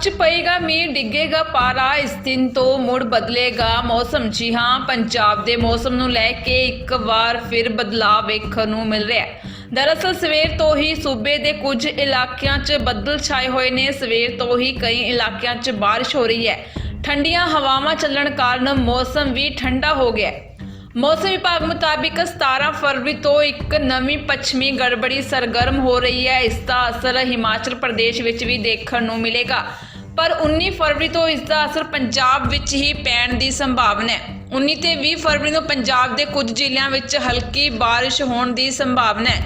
'ਚ ਪਏਗਾ, ਮੀਂਹ ਡਿੱਗੇਗਾ, ਪਾਰਾ ਇਸ ਦਿਨ ਤੋਂ ਮੁੜ ਬਦਲੇਗਾ ਮੌਸਮ। ਜੀ ਹਾਂ, ਪੰਜਾਬ ਦੇ ਮੌਸਮ ਨੂੰ ਲੈ ਕੇ ਇੱਕ ਵਾਰ ਫਿਰ ਬਦਲਾਅ ਵੇਖਣ ਨੂੰ ਮਿਲ ਰਿਹਾ ਹੈ। ਦਰਅਸਲ ਸਵੇਰ ਤੋਂ ਹੀ ਸੂਬੇ ਦੇ ਕੁਝ ਇਲਾਕਿਆਂ 'ਚ ਬੱਦਲ ਛਾਏ ਹੋਏ ਨੇ। ਸਵੇਰ ਤੋਂ ਹੀ ਕਈ ਇਲਾਕਿਆਂ 'ਚ ਬਾਰਿਸ਼ ਹੋ ਰਹੀ ਹੈ। ਠੰਡੀਆਂ ਹਵਾਵਾਂ ਚੱਲਣ ਕਾਰਨ ਮੌਸਮ ਵੀ ਠੰਡਾ ਹੋ ਗਿਆ ਹੈ। ਮੌਸਮ ਵਿਭਾਗ ਮੁਤਾਬਿਕ 17 ਫਰਵਰੀ ਤੋਂ ਇੱਕ ਨਵੀਂ ਪੱਛਮੀ ਗੜਬੜੀ ਸਰਗਰਮ ਹੋ ਰਹੀ ਹੈ। ਇਸ ਦਾ ਅਸਰ ਹਿਮਾਚਲ ਪ੍ਰਦੇਸ਼ ਵਿੱਚ ਵੀ ਦੇਖਣ ਨੂੰ ਮਿਲੇਗਾ। ਪਰ 19 ਫਰਵਰੀ ਤੋਂ ਇਸ ਦਾ ਅਸਰ ਪੰਜਾਬ ਵਿੱਚ ਹੀ ਪੈਣ ਦੀ ਸੰਭਾਵਨਾ ਹੈ। 19 ਤੇ 20 ਫਰਵਰੀ ਨੂੰ ਪੰਜਾਬ ਦੇ ਕੁਝ ਜ਼ਿਲ੍ਹਿਆਂ ਵਿੱਚ ਹਲਕੀ ਬਾਰਿਸ਼ ਹੋਣ ਦੀ ਸੰਭਾਵਨਾ ਹੈ।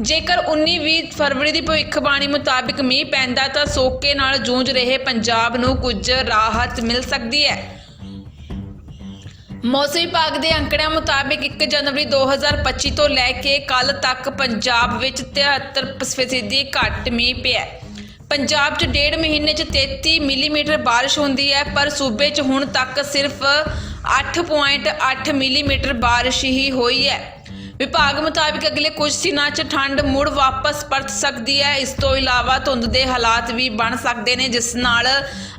ਜੇਕਰ 19-20 ਫਰਵਰੀ ਦੀ ਭਵਿੱਖਬਾਣੀ ਮੁਤਾਬਿਕ ਮੀਂਹ ਪੈਂਦਾ ਤਾਂ ਸੋਕੇ ਨਾਲ ਜੂਝ ਰਹੇ ਪੰਜਾਬ ਨੂੰ ਕੁਝ ਰਾਹਤ ਮਿਲ ਸਕਦੀ ਹੈ। ਮੌਸਮ ਵਿਭਾਗ ਦੇ ਅੰਕੜਿਆਂ ਮੁਤਾਬਿਕ 1 ਜਨਵਰੀ 2025 ਤੋਂ ਲੈ ਕੇ ਕੱਲ ਤੱਕ ਪੰਜਾਬ ਵਿੱਚ 73% ਘੱਟ ਮੀਂਹ ਪਿਆ ਪੰਜਾਬ 'ਚ ਡੇਢ ਮਹੀਨੇ 'ਚ 33 ਮਿਲੀਮੀਟਰ ਬਾਰਿਸ਼ ਹੁੰਦੀ ਹੈ, ਪਰ ਸੂਬੇ 'ਚ ਹੁਣ ਤੱਕ ਸਿਰਫ 8.8 ਮਿਲੀਮੀਟਰ ਬਾਰਿਸ਼ ਹੀ ਹੋਈ ਹੈ। ਵਿਭਾਗ ਮੁਤਾਬਿਕ ਅਗਲੇ ਕੁਝ ਦਿਨਾਂ 'ਚ ਠੰਡ ਮੁੜ ਵਾਪਸ ਪਰਤ ਸਕਦੀ ਹੈ। ਇਸ ਤੋਂ ਇਲਾਵਾ ਧੁੰਦ ਦੇ ਹਾਲਾਤ ਵੀ ਬਣ ਸਕਦੇ ਨੇ, ਜਿਸ ਨਾਲ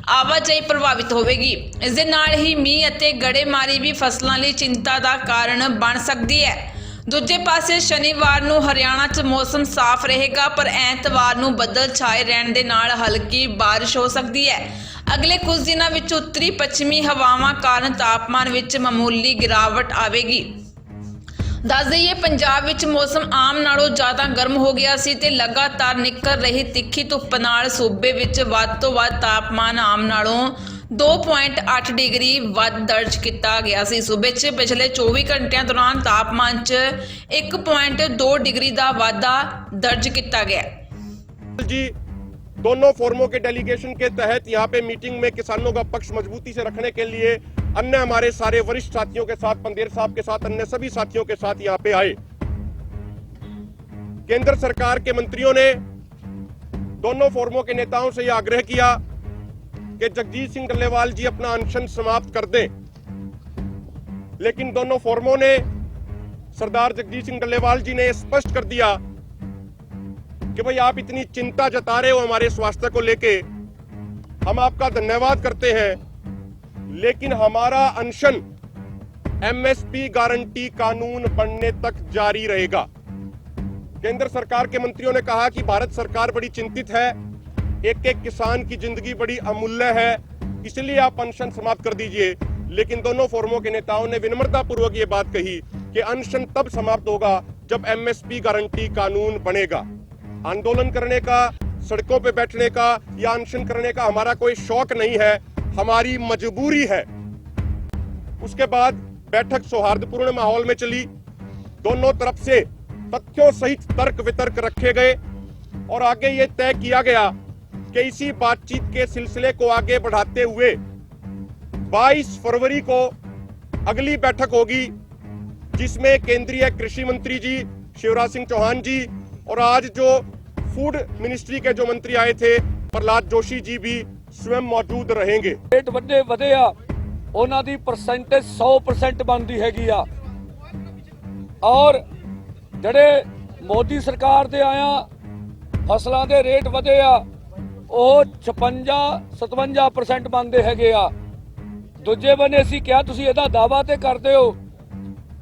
ਆਵਾਜਾਈ ਪ੍ਰਭਾਵਿਤ ਹੋਵੇਗੀ। ਇਸ ਦੇ ਨਾਲ ਹੀ ਮੀਂਹ ਅਤੇ ਗੜੇਮਾਰੀ ਵੀ ਫਸਲਾਂ ਲਈ ਚਿੰਤਾ ਦਾ ਕਾਰਨ ਬਣ ਸਕਦੀ ਹੈ। ਦੂਜੇ ਪਾਸੇ ਸ਼ਨੀਵਾਰ ਨੂੰ ਹਰਿਆਣਾ 'ਚ ਮੌਸਮ ਸਾਫ਼ ਰਹੇਗਾ, ਪਰ ਐਤਵਾਰ ਨੂੰ ਬੱਦਲ ਛਾਏ ਰਹਿਣ ਦੇ ਨਾਲ ਹਲਕੀ ਬਾਰਿਸ਼ ਹੋ ਸਕਦੀ ਹੈ। ਅਗਲੇ ਕੁਝ ਦਿਨਾਂ ਵਿੱਚ ਉੱਤਰੀ ਪੱਛਮੀ ਹਵਾਵਾਂ ਕਾਰਨ ਤਾਪਮਾਨ ਵਿੱਚ ਮਾਮੂਲੀ ਗਿਰਾਵਟ ਆਵੇਗੀ। ਦੱਸ ਦਈਏ, ਪੰਜਾਬ ਵਿੱਚ ਮੌਸਮ ਆਮ ਨਾਲੋਂ ਜ਼ਿਆਦਾ ਗਰਮ ਹੋ ਗਿਆ ਸੀ ਤੇ ਲਗਾਤਾਰ ਨਿਕਲ ਰਹੀ ਤਿੱਖੀ ਧੁੱਪ ਨਾਲ ਸੂਬੇ ਵਿੱਚ ਵੱਧ ਤੋਂ ਵੱਧ ਤਾਪਮਾਨ ਆਮ ਨਾਲੋਂ 2.8 ਡਿਗਰੀ ਵੱਧ ਦਰਜ ਕੀਤਾ ਗਿਆ ਸੀ ਸੂਬੇ 'ਚ ਪਿਛਲੇ 24 ਘੰਟਿਆਂ ਦੌਰਾਨ ਤਾਪਮਾਨ 'ਚ 1.2 ਡਿਗਰੀ ਦਾ ਵਾਧਾ ਦਰਜ ਕੀਤਾ ਗਿਆ जी दोनों फोरमों के डेलीगेशन के तहत यहाँ पे मीटिंग में किसानों का पक्ष मजबूती से रखने के लिए अन्य हमारे सारे वरिष्ठ साथियों के साथ पंदेर साहब के साथ अन्य सभी साथियों के साथ यहाँ पे आए केंद्र सरकार के मंत्रियों ने दोनों फोरमों के नेताओं से यह आग्रह किया कि जगजीत सिंह डल्लेवाल जी अपना अनशन समाप्त कर दें। लेकिन दोनों फोरमों ने, सरदार जगजीत सिंह डल्लेवाल जी ने स्पष्ट कर दिया कि भाई आप इतनी चिंता जता रहे हो हमारे स्वास्थ्य को लेके। हम आपका धन्यवाद करते हैं, लेकिन हमारा अनशन एमएसपी गारंटी कानून बनने तक जारी रहेगा। केंद्र सरकार के मंत्रियों ने कहा कि भारत सरकार बड़ी चिंतित है एक एक किसान की ज़िंदगी बड़ी अमूल्य है। इसलिए आप अनशन समाप्त कर दीजिए। लेकिन दोनों फोरमों के नेताओं ने विनम्रता पूर्वक ये बात कही कि अनशन तब समाप्त होगा जब एमएसपी गारंटी कानून बनेगा। आंदोलन करने का, सड़कों पे बैठने का या अनशन करने का हमारा कोई शौक नहीं है, हमारी मजबूरी है। उसके बाद बैठक सौहार्दपूर्ण माहौल में चली। दोनों तरफ़ से तथ्यों सहित तर्क वितर्क रखे गए और आगे ये तय किया गया कि इसी बातचीत के सिलसिले को आगे बढ़ाते हुए 22 फरवरी को अगली बैठक होगी जिसमें केंद्रीय कृषि मंत्री जी शिवराज सिंह चौहान जी और आज जो फूड मिनिस्ट्री के जो मंत्री आए थे प्रहलाद जोशी जी भी स्वयं मौजूद रहेंगे ਰੇਟ ਵੱਡੇ ਵਧੇ ਆ ਉਹਨਾਂ ਦੀ ਪਰਸੈਂਟੇਜ 100% ਬਣਦੀ ਹੈਗੀ ਆ ਔਰ ਜਿਹੜੇ ਮੋਦੀ ਸਰਕਾਰ ਦੇ ਆਇਆ ਫਸਲਾਂ ਦੇ ਰੇਟ ਵਧੇ ਆ ਉਹ 56 57% ਮੰਨਦੇ ਹੈਗੇ ਆ। ਦੂਜੇ ਬੰਨੇ ਅਸੀਂ ਕਿਹਾ, ਤੁਸੀਂ ਇਹਦਾ ਦਾਵਾ ਤੇ ਕਰਦੇ ਹੋ।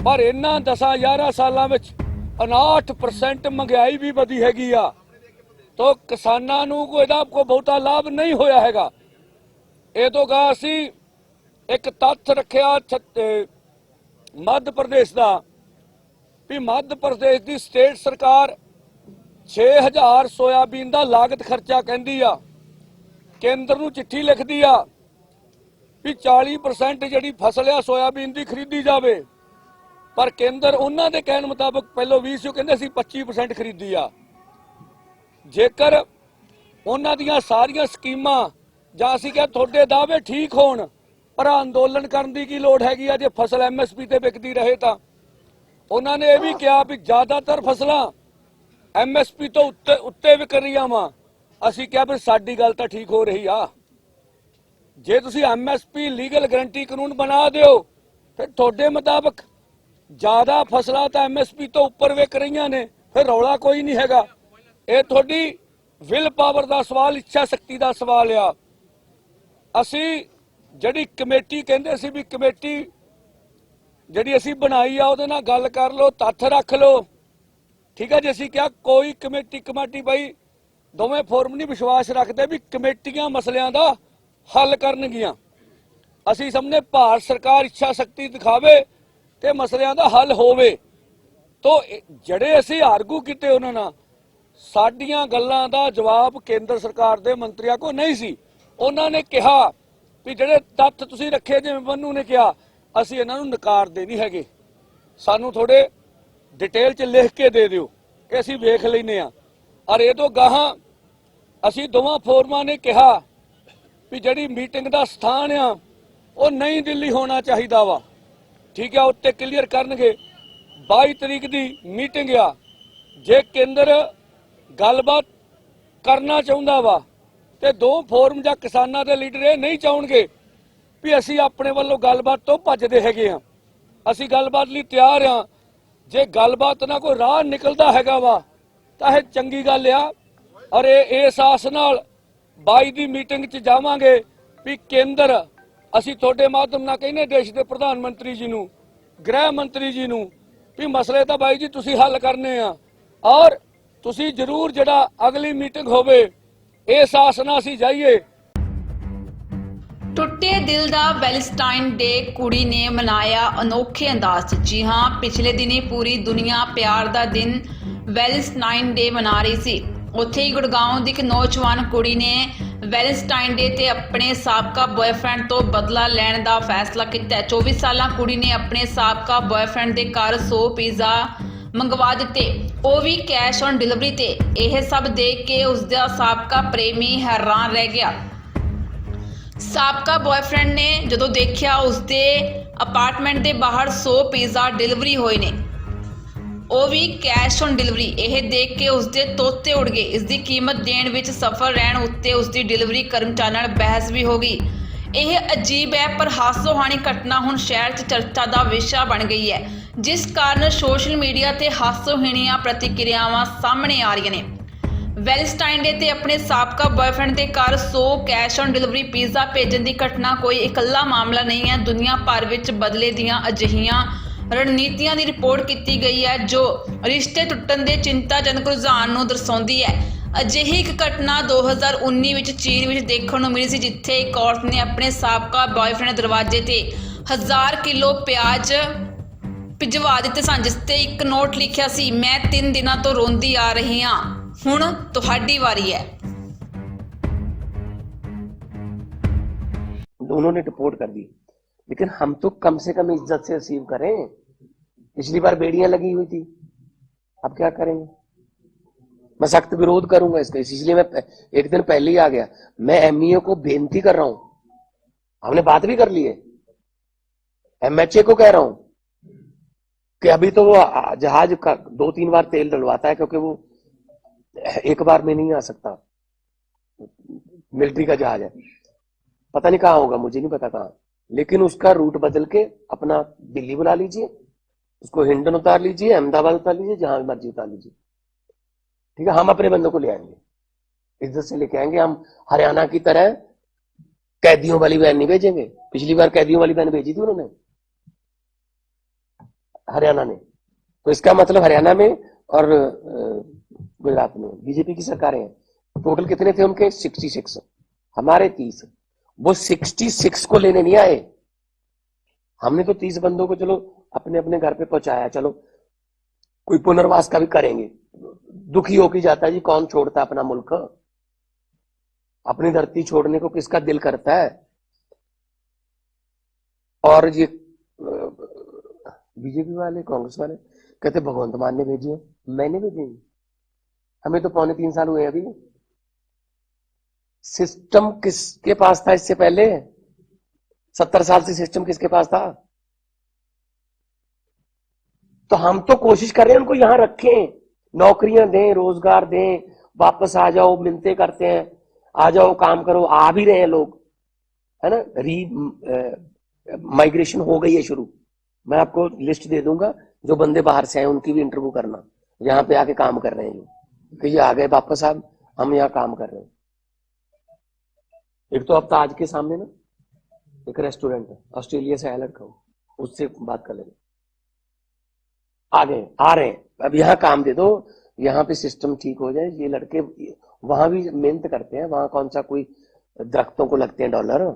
ਪਰ ਇਹਨਾਂ 10 11 ਸਾਲਾਂ ਵਿੱਚ 59% ਮਹਿੰਗਾਈ ਵੀ ਵਧੀ ਹੈਗੀ ਆ। ਤੋ ਕਿਸਾਨਾਂ ਨੂੰ ਕੋਈ ਇਹਦਾ ਕੋਈ ਬਹੁਤਾ ਲਾਭ ਨਹੀਂ ਹੋਇਆ ਹੈਗਾ। ਇਹ ਤੋਂ ਗਾ ਅਸੀਂ ਇੱਕ ਤੱਥ ਰੱਖਿਆ ਛ- ਮੱਧ ਪ੍ਰਦੇਸ਼ ਦਾ ਵੀ ਮੱਧ ਪ੍ਰਦੇਸ਼ ਦੀ ਸਟੇਟ ਸਰਕਾਰ 6000 ਸੋਇਆਬੀਨ ਦਾ ਲਾਗਤ ਖਰਚਾ ਕਹਿੰਦੀ ਆ। ਕੇਂਦਰ ਨੂੰ ਚਿੱਠੀ ਲਿਖਦੀ ਆ ਵੀ 40% ਜਿਹੜੀ ਫਸਲ ਆ ਸੋਇਆਬੀਨ ਦੀ ਖਰੀਦੀ ਜਾਵੇ। ਪਰ ਕੇਂਦਰ ਉਹਨਾਂ ਦੇ ਕਹਿਣ ਮੁਤਾਬਕ ਪਹਿਲਾਂ 20 ਸੀ ਕਹਿੰਦੇ ਸੀ 25% ਖਰੀਦੀ ਆ। ਜੇਕਰ ਉਹਨਾਂ ਦੀਆਂ ਸਾਰੀਆਂ ਸਕੀਮਾਂ ਜਾਂ ਅਸੀਂ ਕਿਹਾ ਤੁਹਾਡੇ ਦਾਅਵੇ ਠੀਕ ਹੋਣ, ਪਰ ਅੰਦੋਲਨ ਕਰਨ ਦੀ ਕੀ ਲੋੜ ਹੈਗੀ ਆ? ਜੇ ਫਸਲ ਐਮਐਸਪੀ ਤੇ ਵਿਕਦੀ ਰਹੇ ਤਾਂ। ਉਹਨਾਂ ਨੇ ਇਹ ਵੀ ਕਿਹਾ ਵੀ ਜ਼ਿਆਦਾਤਰ ਫਸਲਾਂ ਐਮਐਸਪੀ ਤੋਂ ਉੱਤੇ ਉੱਤੇ ਵਿਕ ਰਹੀਆਂ ਵਾ ਅਸੀਂ ਕਿਹਾ ਵੀ ਸਾਡੀ ਗੱਲ ਤਾਂ ਠੀਕ ਹੋ ਰਹੀ ਆ। ਜੇ ਤੁਸੀਂ ਐਮਐਸਪੀ ਲੀਗਲ ਗਰੰਟੀ ਕਾਨੂੰਨ ਬਣਾ ਦਿਓ, ਫਿਰ ਤੁਹਾਡੇ ਮੁਤਾਬਕ ਜ਼ਿਆਦਾ ਫਸਲਾਂ ਤਾਂ ਐਮਐਸਪੀ ਤੋਂ ਉੱਪਰ ਵਿਕ ਰਹੀਆਂ ਨੇ, ਫਿਰ ਰੌਲਾ ਕੋਈ ਨਹੀਂ ਹੈਗਾ। ਇਹ ਤੁਹਾਡੀ ਵਿਲ ਪਾਵਰ ਦਾ ਸਵਾਲ, ਇੱਛਾ ਸ਼ਕਤੀ ਦਾ ਸਵਾਲ ਆ। ਅਸੀਂ ਜਿਹੜੀ ਕਮੇਟੀ ਕਹਿੰਦੇ ਸੀ ਵੀ ਕਮੇਟੀ ਜਿਹੜੀ ਅਸੀਂ ਬਣਾਈ ਆ, ਉਹਦੇ ਨਾਲ ਗੱਲ ਕਰ ਲਓ, ਤੱਥ ਰੱਖ ਲਓ। ਠੀਕ ਹੈ ਜੀ, ਅਸੀਂ ਕਿਹਾ ਕੋਈ ਕਮੇਟੀ, ਕਮਾਟੀ ਬਾਈ, ਦੋਵੇਂ ਫੋਰਮ ਨਹੀਂ ਵਿਸ਼ਵਾਸ ਰੱਖਦੇ ਵੀ ਕਮੇਟੀਆਂ ਮਸਲਿਆਂ ਦਾ ਹੱਲ ਕਰਨਗੀਆਂ। ਅਸੀਂ ਸਾਹਮਣੇ ਭਾਰਤ ਸਰਕਾਰ ਇੱਛਾ ਸ਼ਕਤੀ ਦਿਖਾਵੇ ਤੇ ਮਸਲਿਆਂ ਦਾ ਹੱਲ ਹੋਵੇ। ਤੋਂ ਜਿਹੜੇ ਅਸੀਂ ਆਰਗੂ ਕੀਤੇ ਉਹਨਾਂ ਨਾਲ, ਸਾਡੀਆਂ ਗੱਲਾਂ ਦਾ ਜਵਾਬ ਕੇਂਦਰ ਸਰਕਾਰ ਦੇ ਮੰਤਰੀਆਂ ਕੋ ਨਹੀਂ ਸੀ। ਉਹਨਾਂ ਨੇ ਕਿਹਾ ਵੀ ਜਿਹੜੇ ਤੱਥ ਤੁਸੀਂ ਰੱਖੇ, ਜਿਵੇਂ ਮੰਨੂ ਨੇ ਕਿਹਾ, ਅਸੀਂ ਇਹਨਾਂ ਨੂੰ ਨਕਾਰਦੇ ਨਹੀਂ ਹੈਗੇ। ਸਾਨੂੰ ਥੋੜੇ ਡਿਟੇਲ ਚ ਲਿਖ ਕੇ ਦੇ ਦਿਓ ਕਿ ਅਸੀਂ ਵੇਖ ਲੈਨੇ ਆ। ਔਰ ਇਹ ਤੋਂ ਗਾਹਾਂ ਅਸੀਂ ਦੋਵਾਂ ਫੋਰਮਾਂ ਨੇ ਕਿਹਾ ਵੀ ਜਿਹੜੀ ਮੀਟਿੰਗ ਦਾ ਸਥਾਨ ਆ, ਉਹ ਨਹੀਂ ਦਿੱਲੀ ਹੋਣਾ ਚਾਹੀਦਾ ਵਾ। ਠੀਕ ਆ, ਉੱਤੇ ਕਲੀਅਰ ਕਰਨਗੇ। 22 ਤਰੀਕ ਦੀ ਮੀਟਿੰਗ ਆ। ਜੇ ਕੇਂਦਰ ਗੱਲਬਾਤ ਕਰਨਾ ਚਾਹੁੰਦਾ ਵਾ, ਤੇ ਦੋ ਫੋਰਮ ਜਾਂ ਕਿਸਾਨਾਂ ਦੇ ਲੀਡਰ ਇਹ ਨਹੀਂ ਚਾਹਣਗੇ ਵੀ ਅਸੀਂ ਆਪਣੇ ਵੱਲੋਂ ਗੱਲਬਾਤ ਤੋਂ ਭੱਜਦੇ ਹੈਗੇ ਆ। ਅਸੀਂ ਗੱਲਬਾਤ ਲਈ ਤਿਆਰ ਆ। ਜੇ ਗੱਲਬਾਤ ਨਾਲ ਕੋਈ ਰਾਹ ਨਿਕਲਦਾ ਹੈਗਾ ਵਾ, ਤਾਂ ਇਹ ਚੰਗੀ ਗੱਲ ਆ। ਔਰ ਇਹ ਇਸ ਆਸ ਨਾਲ 22 ਦੀ ਮੀਟਿੰਗ 'ਚ ਜਾਵਾਂਗੇ ਵੀ ਕੇਂਦਰ, ਅਸੀਂ ਤੁਹਾਡੇ ਮਾਧਿਅਮ ਨਾਲ ਕਹਿੰਦੇ ਦੇਸ਼ ਦੇ ਪ੍ਰਧਾਨ ਮੰਤਰੀ ਜੀ ਨੂੰ, ਗ੍ਰਹਿ ਮੰਤਰੀ ਜੀ ਨੂੰ, ਵੀ ਮਸਲੇ ਤਾਂ ਬਾਈ ਜੀ ਤੁਸੀਂ ਹੱਲ ਕਰਨੇ ਆ। ਔਰ ਤੁਸੀਂ ਜ਼ਰੂਰ ਜਿਹੜਾ ਅਗਲੀ ਮੀਟਿੰਗ ਹੋਵੇ ਇਹ ਆਸ ਨਾਲ ਅਸੀਂ ਜਾਈਏ। ਟੁੱਟੇ ਦਿਲ ਦਾ ਵੈਲਸਟਾਈਨ ਡੇ ਕੁੜੀ ਨੇ ਮਨਾਇਆ ਅਨੋਖੇ ਅੰਦਾਜ਼ 'ਚ। ਜੀ ਹਾਂ, ਪਿਛਲੇ ਦਿਨੀ ਪੂਰੀ ਦੁਨੀਆ ਪਿਆਰ ਦਾ ਦਿਨ ਵੈਲਸਟਾਈਨ ਡੇ ਮਨਾ ਰਹੀ ਸੀ। ਉੱਥੇ ਹੀ ਗੁੜਗਾਉਂ ਦੀ ਇੱਕ ਨੌਜਵਾਨ ਕੁੜੀ ਨੇ ਵੈਲਸਟਾਈਨ ਡੇ ਤੇ ਆਪਣੇ ਸਾਬਕਾ ਬॉयਫ੍ਰੈਂਡ ਤੋਂ ਬਦਲਾ ਲੈਣ ਦਾ ਫੈਸਲਾ ਕੀਤਾ। ਹੈ। 24 ਸਾਲਾਂ ਕੁੜੀ ਨੇ ਆਪਣੇ ਸਾਬਕਾ ਬॉयਫ੍ਰੈਂਡ ਦੇ ਘਰ 100 ਪੀਜ਼ਾ ਮੰਗਵਾ ਦਿੱਤੇ। ਉਹ ਵੀ ਕੈਸ਼ ਔਨ ਡਿਲੀਵਰੀ ਤੇ। ਇਹ ਸਭ ਦੇਖ ਕੇ ਉਸ ਦਾ ਸਾਬਕਾ ਪ੍ਰੇਮੀ ਹੈਰਾਨ ਰਹਿ ਗਿਆ। ਸਾਬਕਾ ਬॉयਫ੍ਰੈਂਡ ਨੇ ਜਦੋਂ ਦੇਖਿਆ ਉਸਦੇ ਅਪਾਰਟਮੈਂਟ ਦੇ ਬਾਹਰ 100 ਪੀਜ਼ਾ ਡਿਲੀਵਰੀ ਹੋਏ ਨੇ। ਉਹ ਵੀ ਕੈਸ਼ ਔਨ ਡਿਲੀਵਰੀ ਇਹ ਦੇਖ ਕੇ ਉਸਦੇ ਤੋਤੇ ਉੜ ਗਏ। ਇਸ ਦੀ ਕੀਮਤ ਦੇਣ ਵਿੱਚ ਸਫਲ ਰਹਿਣ ਉੱਤੇ ਉਸਦੀ ਡਿਲੀਵਰੀ ਕਰਮਚਾਰੀ ਨਾਲ ਬਹਿਸ ਵੀ ਹੋ ਗਈ। ਇਹ ਅਜੀਬ ਹੈ, ਪਰ ਹਾਸੋਹਾਣੀ ਘਟਨਾ ਹੁਣ ਸ਼ਹਿਰ 'ਚ ਚਰਚਾ ਦਾ ਵਿਸ਼ਾ ਬਣ ਗਈ ਹੈ, ਜਿਸ ਕਾਰਨ ਸੋਸ਼ਲ ਮੀਡੀਆ ਤੇ ਹਾਸੋਹੀਣੀਆਂ ਪ੍ਰਤੀਕਿਰਿਆਵਾਂ ਸਾਹਮਣੇ ਆ ਰਹੀਆਂ ਨੇ। ਵੈਲਸਟਾਈਨ ਡੇ ਤੇ ਆਪਣੇ ਸਾਬਕਾ ਬॉयਫ੍ਰੈਂਡ ਦੇ ਘਰ 100 ਕੈਸ਼ ਔਨ ਡਿਲੀਵਰੀ ਪੀਜ਼ਾ ਭੇਜਣ ਦੀ ਘਟਨਾ ਕੋਈ ਇਕੱਲਾ ਮਾਮਲਾ ਨਹੀਂ ਹੈ। ਦੁਨੀਆ ਭਰ ਵਿੱਚ ਬਦਲੇ ਦੀਆਂ ਅਜਿਹੀਆਂ ਰਣਨੀਤੀਆਂ ਦੀ ਰਿਪੋਰਟ ਕੀਤੀ ਗਈ ਹੈ, ਜੋ ਰਿਸ਼ਤੇ ਟੁੱਟਣ ਦੇ ਚਿੰਤਾਜਨਕ ਰੁਝਾਨ ਨੂੰ ਦਰਸਾਉਂਦੀ ਹੈ। ਅਜਿਹੀ ਇੱਕ ਘਟਨਾ 2019 ਵਿੱਚ ਚੀਨ ਵਿੱਚ ਦੇਖਣ ਨੂੰ ਮਿਲੀ ਸੀ, ਜਿੱਥੇ ਇੱਕ ਔਰਤ ਨੇ ਆਪਣੇ ਸਾਬਕਾ ਬॉयਫ੍ਰੈਂਡ ਦੇ ਦਰਵਾਜ਼ੇ ਤੇ 1000 ਕਿਲੋ ਪਿਆਜ਼ ਭਿਜਵਾ ਦਿੱਤੇ ਸਨ, ਜਿਸ ਤੇ ਇੱਕ ਨੋਟ ਲਿਖਿਆ ਸੀ, ਮੈਂ 3 ਦਿਨਾਂ ਤੋਂ ਰੋਂਦੀ ਆ ਰਹੀ ਹਾਂ। ਹੁਣ ਤੁਹਾਡੀ ਵਾਰੀ ਹੈ उन्होंने रिपोर्ट कर दी लेकिन हम तो कम से कम इज्जत से रिसीव करें पिछली बार बेड़ियां लगी हुई थी अब क्या करेंगे मैं सख्त विरोध करूंगा इसका इसलिए मैं प- एक दिन पहले ही आ गया मैं एमईओ को बेनती कर रहा हूं हमने बात भी कर ली है एमएचए को कह रहा हूं कि अभी तो वो आ- जहाज का दो तीन बार तेल डलवाता है क्योंकि वो एक बार में नहीं आ सकता। मिलिट्री का जहाज़ है। पता नहीं कहाँ होगा, मुझे नहीं पता कहाँ। लेकिन उसका रूट बदल के अपना दिल्ली बुला लीजिए, उसको हिंडन उतार लीजिए, अहमदाबाद उतार लीजिए, जहाँ मर्ज़ी उतार लीजिए। ठीक है, हम अपने बंदों को ले आएँगे। इज़्ज़त से लेके आएँगे, हम हरियाणा की तरह कैदियों वाली वैन नहीं भेजेंगे। पिछली बार कैदियों वाली वैन भेजी थी उन्होंने। हरियाणा ने। तो इसका मतलब हरियाणा में और गुजरात में बीजेपी की सरकारें हैं। टोटल कितने थे उनके? 66 हमारे 30 वो 66 को लेने नहीं आए। हमने तो 30 बंदों को चलो अपने अपने घर पे पहुँचाया, चलो। कोई पुनर्वास का भी करेंगे। दुखी होके जाता है, जी, कौन छोड़ता अपना मुल्क? अपनी धरती छोड़ने को किसका दिल करता है? और ये बीजेपी वाले, कांग्रेस वाले, कहते, भगवंत मान ने भेजी मैंने भेजी। हमें तो पौने तीन साल हुए अभी। सिस्टम किसके पास था इससे पहले? सत्तर साल से सिस्टम किसके पास था? तो हम तो कोशिश कर रहे हैं उनको यहाँ रखें। नौकरियाँ दें, रोज़गार दें, वापस आ जाओ, मिलते करते हैं। आ जाओ, काम करो, आ भी रहे हैं लोग। है ना? री माइग्रेशन हो गई है शुरू। मैं आपको लिस्ट दे दूँगा, जो बंदे बाहर से आए उनकी भी इंटरव्यू करना। यहाँ पे आके काम कर रहे हैं। जो कि ये आ गए वापस अब हम यहाँ काम कर रहे हैं। एक तो अब ताज के सामने ना, एक रेस्टोरेंट है, ऑस्ट्रेलिया से आया लड़का उससे बात कर लेंगे। आ गए, आ रहे हैं, अब यहाँ काम दे दो, यहाँ पे सिस्टम ठीक हो जाए, ये लड़के वहाँ भी मेहनत करते हैं, वहाँ कौन सा कोई दरख्तों को लगते हैं डॉलर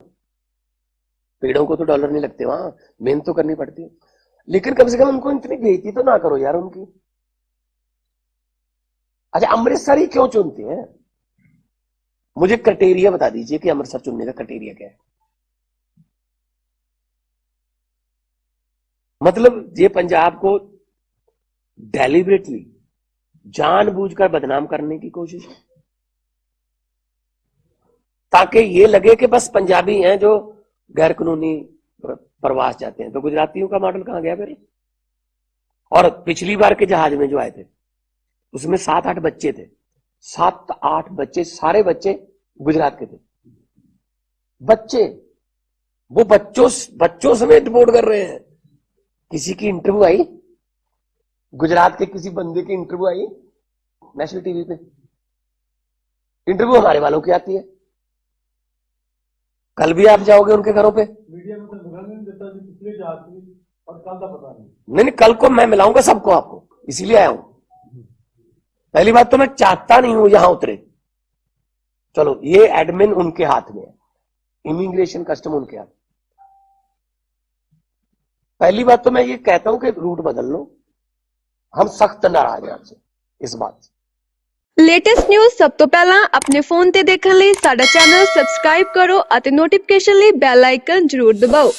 पेड़ों को तो डॉलर नहीं लगते वहाँ, मेहनत तो करनी पड़ती है। लेकिन कम से कम उनको इतनी बेइज्जती तो ना करो यार उनकी। अच्छा अमृतसर ही क्यों चुनते हैं? मुझे क्राइटेरिया बता दीजिए कि अमृतसर चुनने का क्राइटेरिया क्या है। मतलब ये पंजाब को डेलिबरेटली जानबूझकर बदनाम करने की कोशिश है। ताकि ये लगे कि बस पंजाबी हैं जो गैर कानूनी प्रवास जाते हैं। तो गुजरातियों का मॉडल कहाँ गया फिर? और पिछली बार के जहाज़ में जो आए थे। उसमें सात आठ बच्चे थे। सात आठ बच्चे सारे बच्चे गुजरात के थे। बच्चे वो बच्चों बच्चों समेत रिपोर्ट कर रहे हैं। किसी की इंटरव्यू आई? गुजरात के किसी बंदे की इंटरव्यू आई? नेशनल टीवी पे। इंटरव्यू हमारे वालों की आती है। कल भी आप जाओगे उनके घरों पे? मीडिया में तो नहीं, नहीं कल को मैं मिलाऊँगा सबको आपको इसीलिए आया हूँ। पहली बात तो मैं चाहता नहीं हूं यहां उतरे चलो ये एडमिन उनके हाथ में है इमिग्रेशन कस्टम उनके हाथ पहली बात तो मैं ये कहता हूं कि रूट बदल लो हम सख्त नाराज हैं आपसे इस बात से ਲੇਟੈਸਟ ਨਿਊਜ਼ ਸਭ ਤੋਂ ਪਹਿਲਾਂ ਆਪਣੇ ਫੋਨ ਤੇ ਦੇਖਣ ਲਈ ਸਾਡਾ ਚੈਨਲ ਸਬਸਕ੍ਰਾਈਬ ਕਰੋ ਅਤੇ ਨੋਟੀਫਿਕੇਸ਼ਨ ਲਈ ਬੈਲ ਆਈਕਨ ਜ਼ਰੂਰ ਦਬਾਓ